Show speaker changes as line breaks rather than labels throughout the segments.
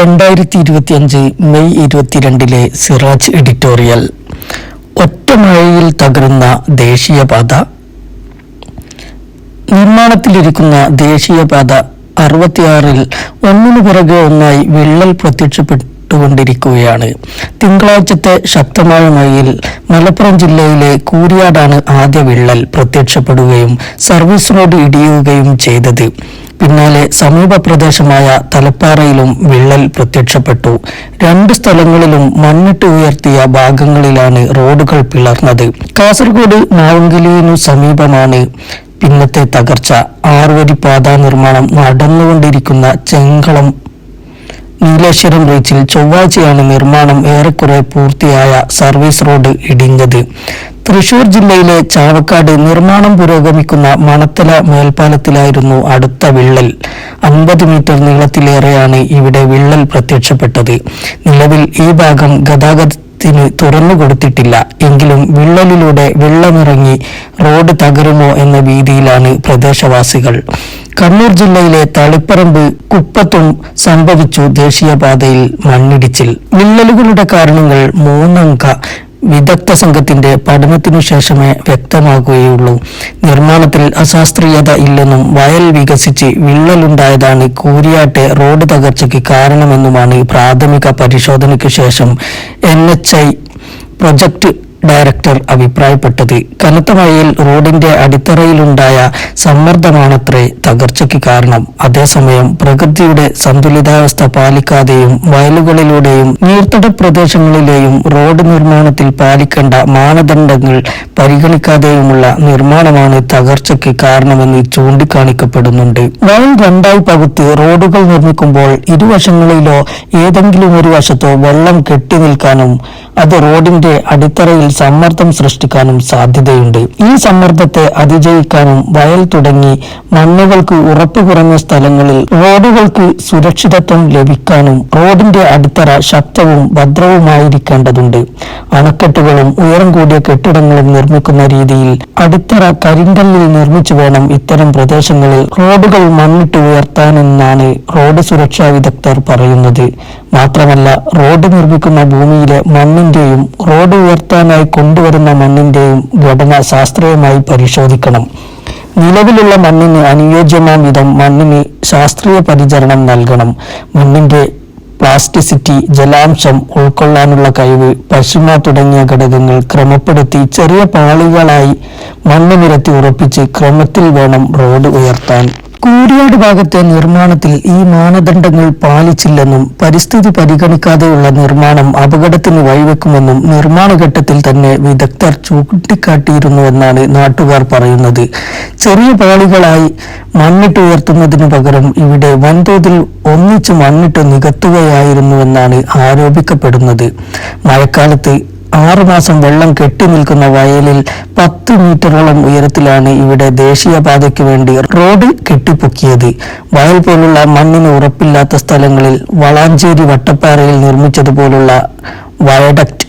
രണ്ടായിരത്തി ഇരുപത്തിയഞ്ച് മെയ് ഇരുപത്തിരണ്ടിലെ സിറാജ് എഡിറ്റോറിയൽ ഒറ്റമഴയിൽ തകരുന്ന ദേശീയപാത. നിർമ്മാണത്തിലിരിക്കുന്ന ദേശീയപാത അറുപത്തിയാറിൽ ഒന്നിനു പിറകെ ഒന്നായി വിള്ളൽ പ്രത്യക്ഷപ്പെട്ടുകൊണ്ടിരിക്കുകയാണ്. തിങ്കളാഴ്ചത്തെ ശക്തമായ മഴയിൽ മലപ്പുറം ജില്ലയിലെ കൂരിയാടാണ് ആദ്യ വിള്ളൽ പ്രത്യക്ഷപ്പെടുകയും സർവീസ് റോഡ് ഇടിയുകയും ചെയ്തത്. പിന്നാലെ സമീപ പ്രദേശമായ തലപ്പാറയിലും വിള്ളൽ പ്രത്യക്ഷപ്പെട്ടു. രണ്ട് സ്ഥലങ്ങളിലും മണ്ണിട്ട് ഉയർത്തിയ ഭാഗങ്ങളിലാണ് റോഡുകൾ പിളർന്നത്. കാസർഗോഡ് മാവങ്കലിനു സമീപമാണ് പിന്നത്തെ തകർച്ച. ആറുവരി പാതാ നിർമ്മാണം നടന്നുകൊണ്ടിരിക്കുന്ന ചെങ്കളം നീലേശ്വരം ബ്രിഡ്ജിൽ ചൊവ്വാഴ്ചയാണ് നിർമ്മാണം ഏറെക്കുറെ പൂർത്തിയായ സർവീസ് റോഡ് ഇടിഞ്ഞത്. തൃശൂർ ജില്ലയിലെ ചാവക്കാട് നിർമ്മാണം പുരോഗമിക്കുന്ന മണത്തല മേൽപ്പാലത്തിലായിരുന്നു അടുത്ത വിള്ളൽ. അമ്പത് മീറ്റർ നീളത്തിലേറെയാണ് ഇവിടെ വിള്ളൽ പ്രത്യക്ഷപ്പെട്ടത്. നിലവിൽ ഈ ഭാഗം ഗതാഗതത്തിന് തുറന്നു കൊടുത്തിട്ടില്ല. എങ്കിലും വിള്ളലിലൂടെ വെള്ളമിറങ്ങി റോഡ് തകരുമോ എന്ന ഭീതിയിലാണ് പ്രദേശവാസികൾ. കണ്ണൂർ ജില്ലയിലെ തളിപ്പറമ്പ് കുപ്പത്തും സംഭവിച്ചു ദേശീയപാതയിൽ മണ്ണിടിച്ചിൽ. വിള്ളലുകളുടെ കാരണങ്ങൾ മൂന്നംഗ വിദഗ്ധ സംഘത്തിന്റെ പഠനത്തിനു ശേഷമേ വ്യക്തമാകുകയുള്ളൂ. നിർമ്മാണത്തിൽ അശാസ്ത്രീയത ഇല്ലെന്നും വയൽ വികസിച്ച് വിള്ളലുണ്ടായതാണ് കൂരിയാട്ടെ റോഡ് തകർച്ചയ്ക്ക് കാരണമെന്നുമാണ് പ്രാഥമിക പരിശോധനയ്ക്ക് ശേഷം എൻ പ്രൊജക്ട് ഡയറക്ടർ അഭിപ്രായപ്പെട്ടത്. കനത്ത മഴയിൽ റോഡിന്റെ അടിത്തറയിലുണ്ടായ സമ്മർദ്ദമാണത്രേ തകർച്ചയ്ക്ക് കാരണം. അതേസമയം പ്രകൃതിയുടെ സന്തുലിതാവസ്ഥ പാലിക്കാതെയും വയലുകളിലൂടെയും നീർത്തട പ്രദേശങ്ങളിലെയും റോഡ് നിർമ്മാണത്തിൽ പാലിക്കേണ്ട മാനദണ്ഡങ്ങൾ പരിഗണിക്കാതെയുമുള്ള നിർമ്മാണമാണ് തകർച്ചയ്ക്ക് കാരണമെന്ന് ചൂണ്ടിക്കാണിക്കപ്പെടുന്നുണ്ട്. വയൽ രണ്ടായി പകുത്ത് റോഡുകൾ നിർമ്മിക്കുമ്പോൾ ഇരുവശങ്ങളിലോ ഏതെങ്കിലും ഒരു വശത്തോ വെള്ളം കെട്ടി നിൽക്കാനും അത് റോഡിന്റെ അടിത്തറയിൽ സമ്മർദ്ദം സൃഷ്ടിക്കാനും സാധ്യതയുണ്ട്. ഈ സമ്മർദ്ദത്തെ അതിജയിക്കാനും വയൽ തുടങ്ങി മണ്ണുകൾക്ക് ഉറപ്പ് കുറഞ്ഞ സ്ഥലങ്ങളിൽ റോഡുകൾക്ക് സുരക്ഷിതത്വം ലഭിക്കാനും റോഡിന്റെ അടിത്തറ ശക്തവും ഭദ്രവുമായിരിക്കേണ്ടതുണ്ട്. അണക്കെട്ടുകളും ഉയരം കൂടിയ കെട്ടിടങ്ങളും നിർമ്മിക്കുന്ന രീതിയിൽ അടിത്തറ കരിങ്കല്ലിൽ നിർമ്മിച്ചു വേണം ഇത്തരം പ്രദേശങ്ങളിൽ റോഡുകൾ മണ്ണിട്ട് ഉയർത്താനെന്നാണ് റോഡ് സുരക്ഷാ വിദഗ്ധർ പറയുന്നത്. മാത്രമല്ല റോഡ് നിർമ്മിക്കുന്ന ഭൂമിയിലെ മണ്ണിന്റെയും റോഡ് ഉയർത്താനായി കൊണ്ടുവരുന്ന മണ്ണിന്റെയും ഘടന ശാസ്ത്രീയമായി പരിശോധിക്കണം. നിലവിലുള്ള മണ്ണിന് അനുയോജ്യമാം വിധം മണ്ണിന് ശാസ്ത്രീയ പരിചരണം നൽകണം. മണ്ണിന്റെ പ്ലാസ്റ്റിസിറ്റി ജലാംശം ഉൾക്കൊള്ളാനുള്ള കഴിവ് പശുമ തുടങ്ങിയ ഘടകങ്ങൾ ക്രമപ്പെടുത്തി ചെറിയ പാളികളായി മണ്ണ് നിരത്തി ഉറപ്പിച്ച് ക്രമത്തിൽ വേണം റോഡ് ഉയർത്താൻ. കൂരിയാട് ഭാഗത്തെ നിർമ്മാണത്തിൽ ഈ മാനദണ്ഡങ്ങൾ പാലിച്ചില്ലെന്നും പരിസ്ഥിതി പരിഗണിക്കാതെയുള്ള നിർമ്മാണം അപകടത്തിന് വഴിവെക്കുമെന്നും നിർമ്മാണഘട്ടത്തിൽ തന്നെ വിദഗ്ധർ ചൂണ്ടിക്കാട്ടിയിരുന്നുവെന്നാണ് നാട്ടുകാർ പറയുന്നത്. ചെറിയ പാളികളായി മണ്ണിട്ട് ഉയർത്തുന്നതിനു പകരം ഇവിടെ വൻതോതിൽ ഒന്നിച്ച് മണ്ണിട്ട് നികത്തുകയായിരുന്നുവെന്നാണ് ആരോപിക്കപ്പെടുന്നത്. മഴക്കാലത്ത് ആറുമാസം വെള്ളം കെട്ടി നിൽക്കുന്ന വയലിൽ പത്ത് മീറ്ററോളം ഉയരത്തിലാണ് ഇവിടെ ദേശീയപാതയ്ക്ക് വേണ്ടി റോഡ് കെട്ടിപ്പൊക്കിയത്. വയൽ പോലുള്ള മണ്ണിന് ഉറപ്പില്ലാത്ത സ്ഥലങ്ങളിൽ വളാഞ്ചേരി വട്ടപ്പാറയിൽ നിർമ്മിച്ചതുപോലുള്ള വയഡക്റ്റ്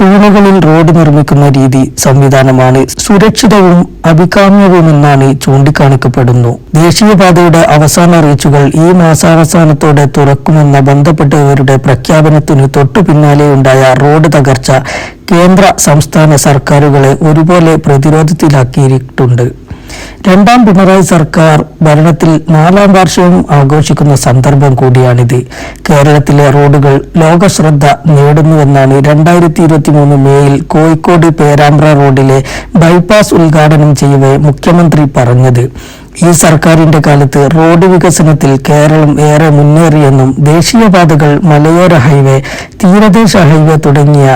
തൂണുകളിൽ റോഡ് നിർമ്മിക്കുന്ന രീതി സംവിധാനമാണ് സുരക്ഷിതവും അഭികാമ്യവുമെന്നാണ് ചൂണ്ടിക്കാണിക്കപ്പെടുന്നു. ദേശീയപാതയുടെ അവസാന റീച്ചുകൾ ഈ മാസാവസാനത്തോടെ തുറക്കുമെന്ന ബന്ധപ്പെട്ടവരുടെ പ്രഖ്യാപനത്തിന് തൊട്ടു പിന്നാലെയുണ്ടായ റോഡ് തകർച്ച കേന്ദ്ര സംസ്ഥാന സർക്കാരുകളെ ഒരുപോലെ പ്രതിരോധത്തിലാക്കിയിട്ടുണ്ട്. രണ്ടാം പിണറായി സർക്കാർ ഭരണത്തിൽ നാലാം വർഷവും ആഘോഷിക്കുന്ന സന്ദർഭം കൂടിയാണിത്. കേരളത്തിലെ റോഡുകൾ ലോകശ്രദ്ധ നേടുന്നുവെന്നാണ് രണ്ടായിരത്തി ഇരുപത്തി മൂന്ന് മേയിൽ കോഴിക്കോട് പേരാമ്പ്ര റോഡിലെ ബൈപ്പാസ് ഉദ്ഘാടനം ചെയ്യവേ മുഖ്യമന്ത്രി പറഞ്ഞത്. ഈ സർക്കാരിന്റെ കാലത്ത് റോഡ് വികസനത്തിൽ കേരളം ഏറെ മുന്നേറിയെന്നും ദേശീയപാതകൾ മലയോര ഹൈവേ തീരദേശ ഹൈവേ തുടങ്ങിയ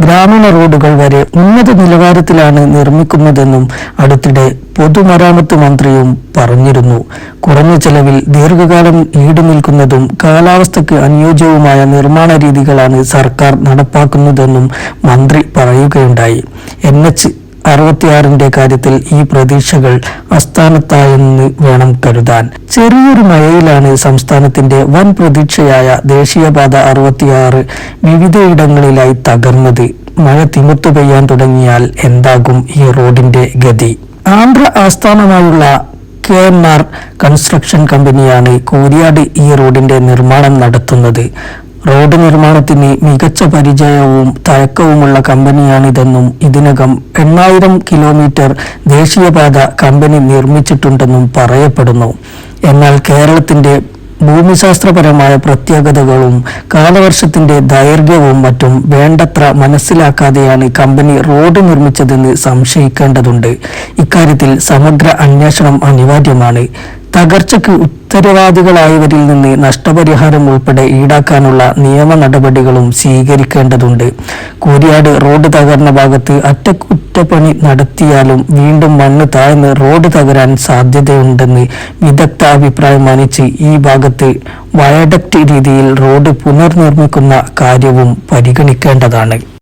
ഗ്രാമീണ റോഡുകൾ വരെ ഉന്നത നിലവാരത്തിലാണ് നിർമ്മിക്കുന്നതെന്നും അടുത്തിടെ പൊതുമരാമത്ത് മന്ത്രിയും പറഞ്ഞിരുന്നു. കുറഞ്ഞ ചെലവിൽ ദീർഘകാലം ഈടുനിൽക്കുന്നതും കാലാവസ്ഥയ്ക്ക് അനുയോജ്യവുമായ നിർമ്മാണ രീതികളാണ് സർക്കാർ നടപ്പാക്കുന്നതെന്നും മന്ത്രി പറയുകയുണ്ടായി. എൻ എച്ച് അറുപത്തിയാറിന്റെ കാര്യത്തിൽ ഈ പ്രതീക്ഷകൾ അസ്ഥാനത്തായെന്ന് വേണം കരുതാൻ. ചെറിയൊരു മഴയിലാണ് സംസ്ഥാനത്തിന്റെ വൻ പ്രതീക്ഷയായ ദേശീയപാത അറുപത്തിയാറ് വിവിധയിടങ്ങളിലായി തകർന്നത്. മഴ തിമിർത്തു പെയ്യാൻ തുടങ്ങിയാൽ എന്താകും ഈ റോഡിന്റെ ഗതി? ആന്ധ്ര ആസ്ഥാനമായുള്ള കെ എം ആർ കൺസ്ട്രക്ഷൻ കമ്പനിയാണ് കൂരിയാട് ഈ റോഡിന്റെ നിർമ്മാണം നടത്തുന്നത്. റോഡ് നിർമ്മാണത്തിന് മികച്ച പരിചയവും തഴക്കവുമുള്ള കമ്പനിയാണിതെന്നും ഇതിനകം എണ്ണായിരം കിലോമീറ്റർ ദേശീയപാത കമ്പനി നിർമ്മിച്ചിട്ടുണ്ടെന്നും പറയപ്പെടുന്നു. എന്നാൽ കേരളത്തിന്റെ ഭൂമിശാസ്ത്രപരമായ പ്രത്യേകതകളും കാലവർഷത്തിന്റെ ദൈർഘ്യവും മറ്റും വേണ്ടത്ര മനസ്സിലാക്കാതെയാണ് കമ്പനി റോഡ് നിർമ്മിച്ചതെന്ന് സംശയിക്കേണ്ടതുണ്ട്. ഇക്കാര്യത്തിൽ സമഗ്ര അന്വേഷണം അനിവാര്യമാണ്. തകർച്ചയ്ക്ക് ഉത്തരവാദികളായവരിൽ നിന്ന് നഷ്ടപരിഹാരം ഉൾപ്പെടെ ഈടാക്കാനുള്ള നിയമ നടപടികളും സ്വീകരിക്കേണ്ടതുണ്ട്. കൂരിയാട് റോഡ് തകർന്ന ഭാഗത്ത് അറ്റകുറ്റപ്പണി നടത്തിയാലും വീണ്ടും മണ്ണ് താഴ്ന്ന് റോഡ് തകരാൻ സാധ്യതയുണ്ടെന്ന് വിദഗ്ധ അഭിപ്രായം മാനിച്ച് ഈ ഭാഗത്ത് വയഡക്റ്റ് രീതിയിൽ റോഡ് പുനർനിർമ്മിക്കുന്ന കാര്യവും പരിഗണിക്കേണ്ടതാണ്.